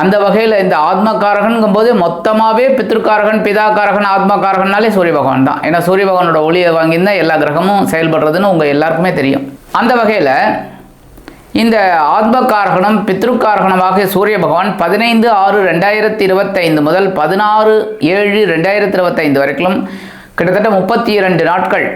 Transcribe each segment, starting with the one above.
அந்த வகையில் இந்த ஆத்மகாரகன்கும் போது மொத்தமாகவே பித்ருக்காரகன் பிதாக்காரகன் ஆத்மகாரகன்னாலே சூரிய பகவான் தான். ஏன்னா சூரிய பகவானோட ஒளியை வாங்கியிருந்தால் எல்லா கிரகமும் செயல்படுறதுன்னு உங்கள் எல்லாருக்குமே தெரியும். அந்த வகையில் இந்த ஆத்மகாரகணம் பித்ருக்காரகணமாக சூரிய பகவான் பதினைந்து ஆறு ரெண்டாயிரத்தி இருபத்தைந்து முதல் பதினாறு ஏழு ரெண்டாயிரத்தி இருபத்தைந்து வரைக்கும் கிட்டத்தட்ட முப்பத்தி இரண்டு நாட்கள்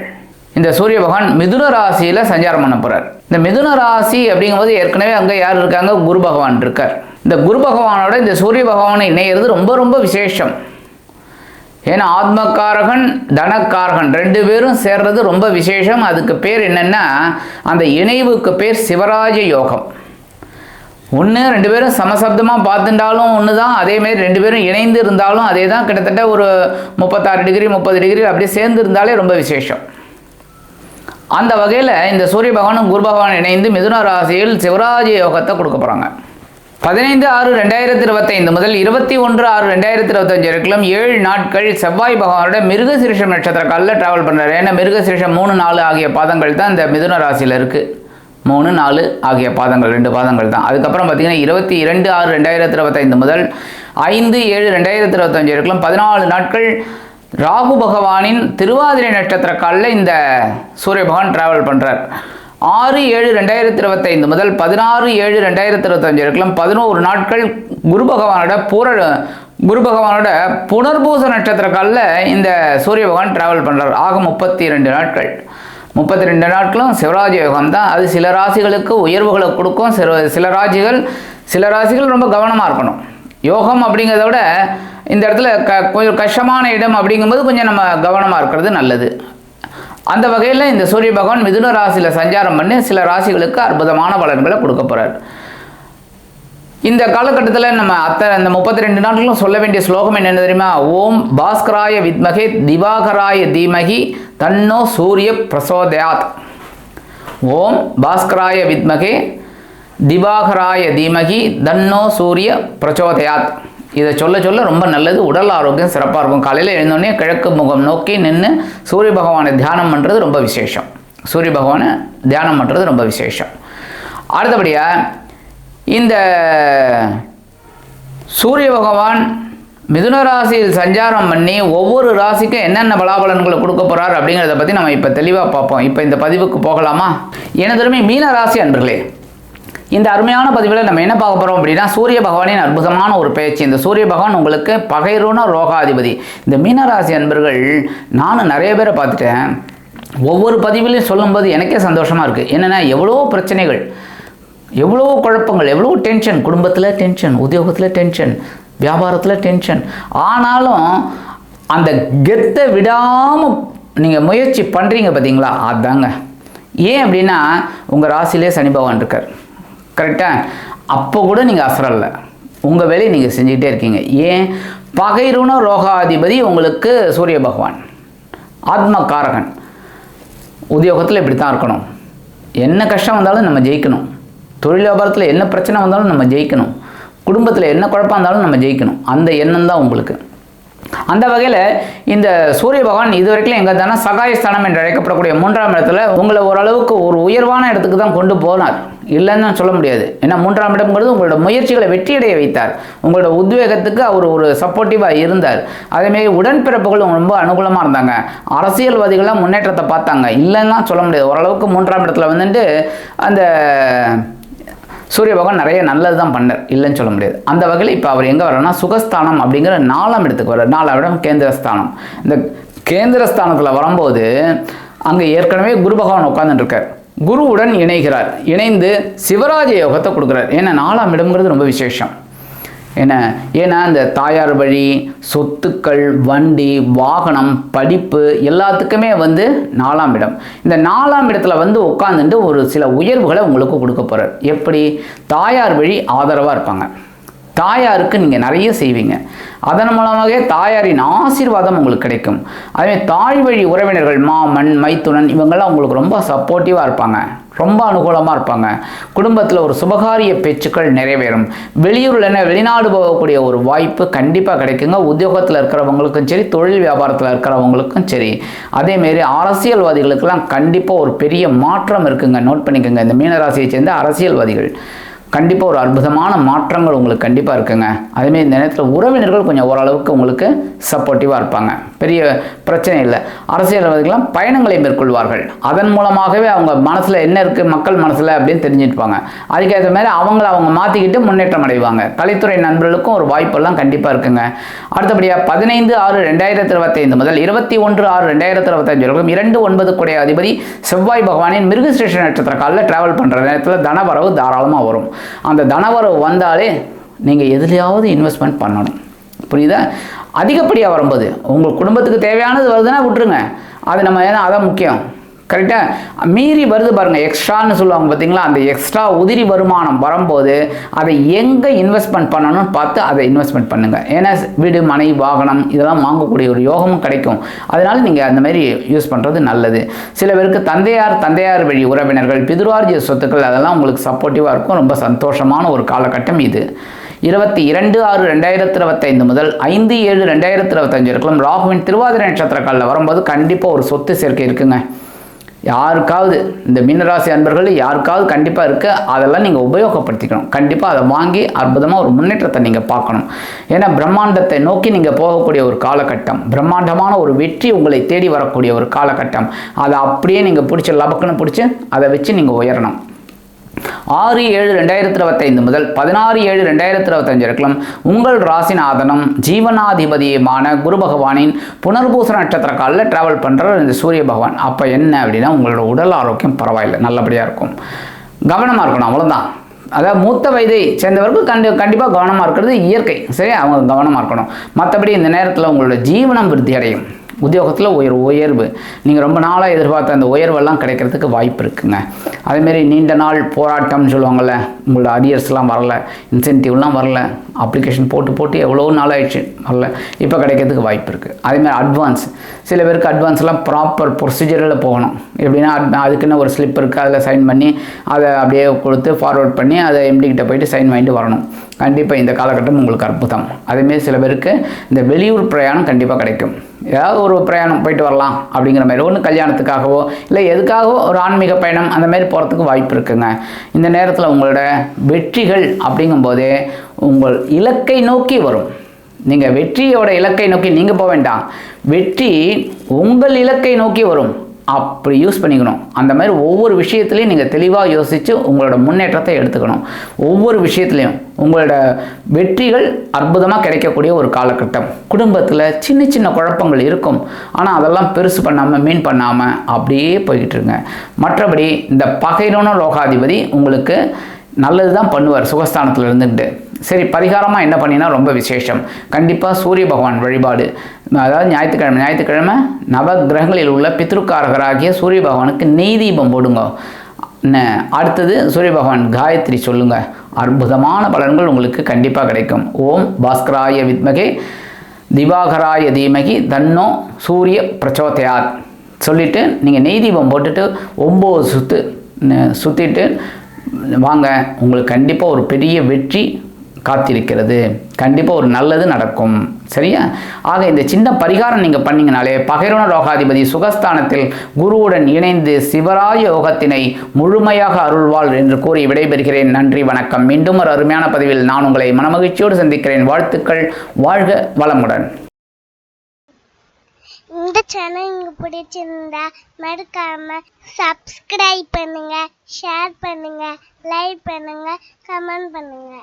இந்த சூரிய பகவான் மிதுன ராசியில் சஞ்சாரம் பண்ண போகிறார் இந்த மிதுன ராசி அப்படிங்கும்போது ஏற்கனவே அங்கே யார் இருக்காங்க? குரு பகவான் இருக்கார். இந்த குரு பகவானோட இந்த சூரிய பகவானை இணையிறது ரொம்ப ரொம்ப விசேஷம். ஏன்னா ஆத்மக்காரகன் தனக்காரகன் ரெண்டு பேரும் சேர்றது ரொம்ப விசேஷம். அதுக்கு பேர் என்னென்னா அந்த இணைவுக்கு பேர் சிவராஜ யோகம். ஒன்று ரெண்டு பேரும் சமசப்தமாக பார்த்துட்டாலும் ஒன்று தான் அதேமாரி ரெண்டு பேரும் இணைந்து இருந்தாலும் அதே தான் கிட்டத்தட்ட ஒரு முப்பத்தாறு டிகிரி முப்பது டிகிரி அப்படியே சேர்ந்து இருந்தாலே ரொம்ப விசேஷம். அந்த வகையில் இந்த சூரிய பகவானும் குரு பகவான் இணைந்து மிதுன ராசியில் சிவராஜ யோகத்தை கொடுக்க போகிறாங்க பதினைந்து ஆறு ரெண்டாயிரத்தி இருபத்தைந்து முதல் இருபத்தி ஒன்று ஆறு ரெண்டாயிரத்தி இருபத்தஞ்சு வரைக்கும் ஏழு நாட்கள் செவ்வாய் பகவானோட மிருகசிரிஷம் நட்சத்திர காலில் ட்ராவல் பண்ணுறாரு ஏன்னா மிருகசிரிஷம் மூணு நாலு ஆகிய பாதங்கள் தான் இந்த மிதுன ராசியில் இருக்குது மூணு நாலு ஆகிய பாதங்கள் ரெண்டு பாதங்கள் தான். அதுக்கப்புறம் பார்த்திங்கன்னா இருபத்தி இரண்டு ஆறு ரெண்டாயிரத்தி இருபத்தைந்து முதல் ஐந்து ஏழு ரெண்டாயிரத்தி இருபத்தஞ்சு வரைக்கும் பதினாலு நாட்கள் ராகு பகவானின் திருவாதிரை நட்சத்திர காலில் இந்த சூரிய பகவான் ட்ராவல் பண்ணுறார் ஆறு ஏழு ரெண்டாயிரத்தி இருபத்தைந்து முதல் பதினாறு ஏழு ரெண்டாயிரத்தி இருபத்தஞ்சு வரைக்கும் பதினோரு நாட்கள் குரு பகவானோட பூர குரு பகவானோட புனர்பூச நட்சத்திர காலில் இந்த சூரிய பகவான் ட்ராவல் பண்ணுறார் ஆக முப்பத்தி ரெண்டு நாட்கள். முப்பத்தி ரெண்டு நாட்களும் சிவராஜ யோகம் தான். அது சில ராசிகளுக்கு உயர்வுகளை கொடுக்கும். சில சில ராசிகள் சில ராசிகள் ரொம்ப கவனமாக இருக்கணும். யோகம் அப்படிங்கிறத விட இந்த இடத்துல க கொஞ்சம் கஷ்டமான இடம் அப்படிங்கும்போது கொஞ்சம் நம்ம கவனமாக இருக்கிறது நல்லது. அந்த வகையில் இந்த சூரிய பகவான் மிதுன ராசியில் சஞ்சாரம் பண்ணி சில ராசிகளுக்கு அற்புதமான பலன்களை கொடுக்க போகிறார் இந்த காலகட்டத்தில் நம்ம அத்தனை இந்த முப்பத்தி ரெண்டு நாட்களும் சொல்ல வேண்டிய ஸ்லோகம் என்ன தெரியுமா? ஓம் பாஸ்கராய வித்மகே திவாகராய தீமகி தன்னோ சூரிய பிரசோதயாத். ஓம் பாஸ்கராய வித்மகே திவாகராய தீமகி தன்னோ சூரிய பிரச்சோதயாத் இதை சொல்ல சொல்ல ரொம்ப நல்லது. உடல் ஆரோக்கியம் சிறப்பாக இருக்கும். காலையில் எழுந்தோடனே கிழக்கு முகம் நோக்கி நின்று சூரிய பகவானை தியானம் பண்ணுறது ரொம்ப விசேஷம். சூரிய பகவானை தியானம் பண்ணுறது ரொம்ப விசேஷம். அடுத்தபடியாக இந்த சூரிய பகவான் மிதுன ராசியில் சஞ்சாரம் பண்ணி ஒவ்வொரு ராசிக்கும் என்னென்ன பலாபலன்களை கொடுக்க போகிறார் அப்படிங்கிறத பற்றி நம்ம இப்போ தெளிவாக பார்ப்போம். இப்போ இந்த பதிவுக்கு போகலாமா? எனதுமே மீன ராசி அன்பர்களே இந்த அருமையான பதிவில் நம்ம என்ன பார்க்க போகிறோம் அப்படின்னா சூரிய பகவானின் அற்புதமான ஒரு பேச்சு. இந்த சூரிய பகவான் உங்களுக்கு பகைரோன ரோகாதிபதி. இந்த மீனராசி அன்பர்கள் நானும் நிறைய பேரை பார்த்துட்டேன். ஒவ்வொரு பதிவிலையும் சொல்லும்போது எனக்கே சந்தோஷமாக இருக்குது என்னென்னா எவ்வளோ பிரச்சனைகள் எவ்வளோ குழப்பங்கள் எவ்வளோ டென்ஷன் குடும்பத்தில் டென்ஷன் உத்தியோகத்தில் டென்ஷன் வியாபாரத்தில் டென்ஷன் ஆனாலும் அந்த கெத்தை விடாமல் நீங்கள் முயற்சி பண்ணுறீங்க பார்த்தீங்களா அதாங்க. ஏன் அப்படின்னா உங்கள் ராசிலே சனி பகவான் இருக்கார். கரெக்டாக அப்போ கூட நீங்கள் அசரல்ல உங்கள் வேலையை நீங்கள் செஞ்சுக்கிட்டே இருக்கீங்க. ஏன்? பகைருண ரோகாதிபதி உங்களுக்கு சூரிய பகவான். ஆத்மகாரகன். உத்தியோகத்தில் இப்படி தான் இருக்கணும். என்ன கஷ்டம் வந்தாலும் நம்ம ஜெயிக்கணும். தொழில் வியாபாரத்தில் என்ன பிரச்சனை வந்தாலும் நம்ம ஜெயிக்கணும். குடும்பத்தில் என்ன குழப்பம் இருந்தாலும் நம்ம ஜெயிக்கணும். அந்த எண்ணம் தான் உங்களுக்கு. அந்த வகையில் இந்த சூரிய பகவான் இது வரைக்கும் எங்கே தானே சகாயஸ்தானம் என்று அழைக்கப்படக்கூடிய மூன்றாம் இடத்துல உங்களை ஓரளவுக்கு ஒரு உயர்வான இடத்துக்கு தான் கொண்டு போனார். இல்லைன்னு சொல்ல முடியாது. ஏன்னா மூன்றாம் இடம்ங்கிறது உங்களோட முயற்சிகளை வெற்றியடைய வைத்தார். உங்களோட உத்வேகத்துக்கு அவர் ஒரு சப்போர்ட்டிவாக இருந்தார். அதேமாரி உடன்பிறப்புகள் ரொம்ப அனுகூலமாக இருந்தாங்க. அரசியல்வாதிகள்லாம் முன்னேற்றத்தை பார்த்தாங்க. இல்லைன்னா சொல்ல முடியாது. ஓரளவுக்கு மூன்றாம் இடத்துல வந்துட்டு அந்த சூரிய பகவான் நிறைய நல்லது தான் பண்ணார். இல்லைன்னு சொல்ல முடியாது. அந்த வகையில் இப்போ அவர் எங்கே வர்றாருன்னா சுகஸ்தானம் அப்படிங்கிற நாலாம் இடத்துக்கு வர்றார். நாலாம் இடம் கேந்திரஸ்தானம். இந்த கேந்திரஸ்தானத்தில் வரும்போது அங்கே ஏற்கனவே குரு பகவான் உட்கார்ந்துட்டு குருவுடன் இணைகிறார். இணைந்து சிவராஜ யோகத்தை கொடுக்குறார். ஏன்னா நாலாம் இடம்ங்கிறது ரொம்ப விசேஷம். என்ன? ஏன்னா இந்த தாயார் வழி சொத்துக்கள் வண்டி வாகனம் படிப்பு எல்லாத்துக்குமே வந்து நாலாம் இடம். இந்த நாலாம் இடத்துல வந்து உட்காந்துட்டு ஒரு சில உயர்வுகளை உங்களுக்கு கொடுக்க போகிறார் எப்படி? தாயார் வழி ஆதரவாக இருப்பாங்க. தாயாருக்கு நீங்கள் நிறைய செய்வீங்க. அதன் மூலமாக தாயாரின் ஆசீர்வாதம் உங்களுக்கு கிடைக்கும். அதே தாய் வழி உறவினர்கள் மாமன் மைத்துனன் இவங்கெல்லாம் உங்களுக்கு ரொம்ப சப்போர்ட்டிவாக இருப்பாங்க. ரொம்ப அனுகூலமாக இருப்பாங்க. குடும்பத்தில் ஒரு சுபகாரிய பேச்சுக்கள் நிறைவேறும். வெளியூரில் என்ன வெளிநாடு போகக்கூடிய ஒரு வாய்ப்பு கண்டிப்பாக கிடைக்குங்க. உத்தியோகத்தில் இருக்கிறவங்களுக்கும் சரி தொழில் வியாபாரத்தில் இருக்கிறவங்களுக்கும் சரி. அதேமாரி அரசியல்வாதிகளுக்கெல்லாம் கண்டிப்பாக ஒரு பெரிய மாற்றம் இருக்குங்க. நோட் பண்ணிக்கோங்க. இந்த மீனராசியை சேர்ந்த அரசியல்வாதிகள். கண்டிப்பாக ஒரு அற்புதமான மாற்றங்கள் உங்களுக்கு கண்டிப்பாக இருக்குங்க. அதேமாரி இந்த நேரத்தில் உறவினர்கள் கொஞ்சம் ஓரளவுக்கு உங்களுக்கு சப்போர்ட்டிவாக இருப்பாங்க. பெரிய பிரச்சனை இல்லை. அரசியல்வாதிகளாம் பயணங்களை மேற்கொள்வார்கள். அதன் மூலமாகவே அவங்க மனசில் என்ன இருக்குது மக்கள் மனசில் அப்படின்னு தெரிஞ்சுட்டுப்பாங்க அதுக்கேற்ற மாதிரி அவங்கள அவங்க மாற்றிக்கிட்டு முன்னேற்றம் அடைவாங்க. கலைத்துறை நண்பர்களுக்கும் ஒரு வாய்ப்பெல்லாம் கண்டிப்பாக இருக்குங்க. அடுத்தபடியாக பதினைந்து ஆறு ரெண்டாயிரத்தி இருபத்தைந்து முதல் இருபத்தி ஒன்று ஆறு ரெண்டாயிரத்தி இருபத்தஞ்சு வரைக்கும் இரண்டு ஒன்பது குடைய அதிபதி செவ்வாய் பகவானின் மிருகஸ்டேஷன் நட்சத்திர காலில் ட்ராவல் பண்ணுற நேரத்தில் தனவரவு தாராளமாக வரும். அந்த தனவரவு வந்தாலே நீங்கள் எதுலையாவது இன்வெஸ்ட்மெண்ட் பண்ணணும். புரியுதா? அதிகப்படியாக வரும்போது உங்கள் குடும்பத்துக்கு தேவையானது வருதுன்னா விட்டுருங்க. அது நம்ம ஏன்னா அதான் முக்கியம். கரெக்டாக மீறி வருது பாருங்கள் எக்ஸ்ட்ரான்னு சொல்லுவாங்க பார்த்தீங்களா அந்த எக்ஸ்ட்ரா உதிரி வருமானம் வரும்போது அதை எங்கே இன்வெஸ்ட்மெண்ட் பண்ணணும்னு பார்த்து அதை இன்வெஸ்ட்மெண்ட் பண்ணுங்கள் ஏன்னா வீடு மனை வாகனம் இதெல்லாம் வாங்கக்கூடிய ஒரு யோகமும் கிடைக்கும். அதனால் நீங்கள் அந்த மாதிரி யூஸ் பண்ணுறது நல்லது. சில பேருக்கு தந்தையார் தந்தையார் வழி உறவினர்கள் பிதுரார்ஜிய சொத்துக்கள் அதெல்லாம் உங்களுக்கு சப்போர்ட்டிவாக இருக்கும். ரொம்ப சந்தோஷமான ஒரு காலகட்டம் இது. இருபத்தி இரண்டு ஆறு ரெண்டாயிரத்தி இருபத்தைந்து முதல் ஐந்து ஏழு ரெண்டாயிரத்தி இருபத்தஞ்சு இருக்கலாம் ராகுவின் திருவாதிரை நட்சத்திர காலில் வரும்போது கண்டிப்பாக ஒரு சொத்து சேர்க்கை இருக்குங்க. யாருக்காவது இந்த மீனராசி அன்பர்கள் யாருக்காவது கண்டிப்பாக இருக்க அதெல்லாம் நீங்கள் உபயோகப்படுத்திக்கணும். கண்டிப்பாக அதை வாங்கி அற்புதமாக ஒரு முன்னேற்றத்தை நீங்கள் பார்க்கணும். ஏன்னா பிரம்மாண்டத்தை நோக்கி நீங்கள் போகக்கூடிய ஒரு காலகட்டம் பிரம்மாண்டமான ஒரு வெற்றி உங்களை தேடி வரக்கூடிய ஒரு காலகட்டம் அதை அப்படியே நீங்கள் பிடிச்சி லபக்குன்னு பிடிச்சி அதை வச்சு நீங்கள் உயரணும். ஆறு ஏழு ரெண்டாயிரத்தி இருபத்தைந்து முதல் பதினாறு ஏழு ரெண்டாயிரத்தி இருபத்தஞ்சு வரைக்கும் உங்கள் ராசிநாதனம் ஜீவனாதிபதியுமான குரு பகவானின் புனர்பூச நட்சத்திர காலில் ட்ராவல் பண்ணுற இந்த சூரிய பகவான். அப்போ என்ன அப்படின்னா உங்களோட உடல் ஆரோக்கியம் பரவாயில்லை நல்லபடியாக இருக்கும். கவனமாக இருக்கணும் அவ்வளோதான் அதாவது மூத்த வயதை சேர்ந்தவர்கள் கண்டி கண்டிப்பாக கவனமாக இருக்கிறது இயற்கை சரி அவங்க கவனமாக இருக்கணும். மற்றபடி இந்த நேரத்தில் உங்களோட ஜீவனம் விருத்தி அடையும். உத்தியோகத்தில் உயர் உயர்வு. நீங்கள் ரொம்ப நாளாக எதிர்பார்த்த அந்த உயர்வெல்லாம் கிடைக்கிறதுக்கு வாய்ப்பு இருக்குங்க. அதேமாரி நீண்ட நாள் போராட்டம்னு சொல்லுவாங்கள்ல உங்களோட அரியர்ஸ்லாம் வரல இன்சென்டிவ்லாம் வரல அப்ளிகேஷன் போட்டு போட்டு எவ்வளோ நாள் ஆயிடுச்சு வரல இப்போ கிடைக்கிறதுக்கு வாய்ப்பு இருக்குது அதேமாதிரி அட்வான்ஸ் சில பேருக்கு அட்வான்ஸ்லாம் ப்ராப்பர் ப்ரொசீஜரில் போகணும். எப்படின்னா அதுக்குன்னு ஒரு ஸ்லிப் இருக்குது அதில் சைன் பண்ணி அதை அப்படியே கொடுத்து ஃபார்வர்ட் பண்ணி அதை எம்டி கிட்ட போயிட்டு சைன் வாங்கிட்டு வரணும். கண்டிப்பாக இந்த காலகட்டம் உங்களுக்கு அற்புதம். அதேமாரி சில பேருக்கு இந்த வெளியூர் பிரயாணம் கண்டிப்பாக கிடைக்கும். ஏதாவது ஒரு பிரயாணம் போயிட்டு வரலாம் அப்படிங்கிற மாதிரி. ஒன்று கல்யாணத்துக்காகவோ இல்லை எதுக்காகவோ ஒரு ஆன்மீக பயணம் அந்த மாதிரி போகிறதுக்கு வாய்ப்பு இருக்குங்க. இந்த நேரத்தில் உங்களோட வெற்றிகள் அப்படிங்கும்போதே உங்கள் இலக்கை நோக்கி வரும். நீங்கள் வெற்றியோட இலக்கை நோக்கி நீங்கள் போக வேண்டாம். வெற்றி உங்கள் இலக்கை நோக்கி வரும். அப்படி யூஸ் பண்ணிக்கணும். அந்த மாதிரி ஒவ்வொரு விஷயத்துலையும் நீங்கள் தெளிவாக யோசித்து உங்களோட முன்னேற்றத்தை எடுத்துக்கணும். ஒவ்வொரு விஷயத்துலையும் உங்களோட வெற்றிகள் அற்புதமாக கிடைக்கக்கூடிய ஒரு காலகட்டம். குடும்பத்தில் சின்ன சின்ன குழப்பங்கள் இருக்கும். ஆனால் அதெல்லாம் பெருசு பண்ணாமல் மீன் பண்ணாமல் அப்படியே போய்கிட்டு இருங்க. மற்றபடி இந்த பகைரோன லோகாதிபதி உங்களுக்கு நல்லது தான் பண்ணுவார் சுகஸ்தானத்தில் இருந்துக்கிட்டு சரி பரிகாரமாக என்ன பண்ணினா ரொம்ப விசேஷம். கண்டிப்பாக சூரிய பகவான் வழிபாடு. அதாவது ஞாயிற்றுக்கிழமை ஞாயிற்றுக்கிழமை நவ கிரகங்களில் உள்ள பித்ருக்காரகராகிய சூரிய பகவானுக்கு நெய் தீபம் போடுங்க. அடுத்தது சூரிய பகவான் காயத்ரி சொல்லுங்க. அற்புதமான பலன்கள் உங்களுக்கு கண்டிப்பாக கிடைக்கும். ஓம் பாஸ்கராய வித்மகே திவாகராய தீமகி தன்னோ சூரிய பிரச்சோதயாத். சொல்லிவிட்டு நீங்கள் நெய் தீபம் போட்டுட்டு ஒம்பது சுற்று சுற்றிட்டு வாங்க. உங்களுக்கு கண்டிப்பாக ஒரு பெரிய வெற்றி காத்திருக்கிறது. கண்டிப்பாக ஒரு நல்லது நடக்கும். சரியா? ஆக இந்த சின்ன பரிகாரம் நீங்கள் பண்ணிங்கனாலே பகைரோன ரோகாதிபதி சுகஸ்தானத்தில் குருவுடன் இணைந்து சிவராய யோகத்தினை முழுமையாக அருள்வாள் என்று கூறி விடைபெறுகிறேன். நன்றி வணக்கம். மீண்டும் ஒரு அருமையான பதிவில் நான் உங்களை மனமகிழ்ச்சியோடு சந்திக்கிறேன். வாழ்த்துக்கள். வாழ்க வளமுடன். இந்த சேனல் உங்களுக்கு பிடிச்சிருந்தா மறக்காம சப்ஸ்கிரைப் பண்ணுங்க ஷேர் பண்ணுங்க லைக் பண்ணுங்க கமெண்ட் பண்ணுங்க.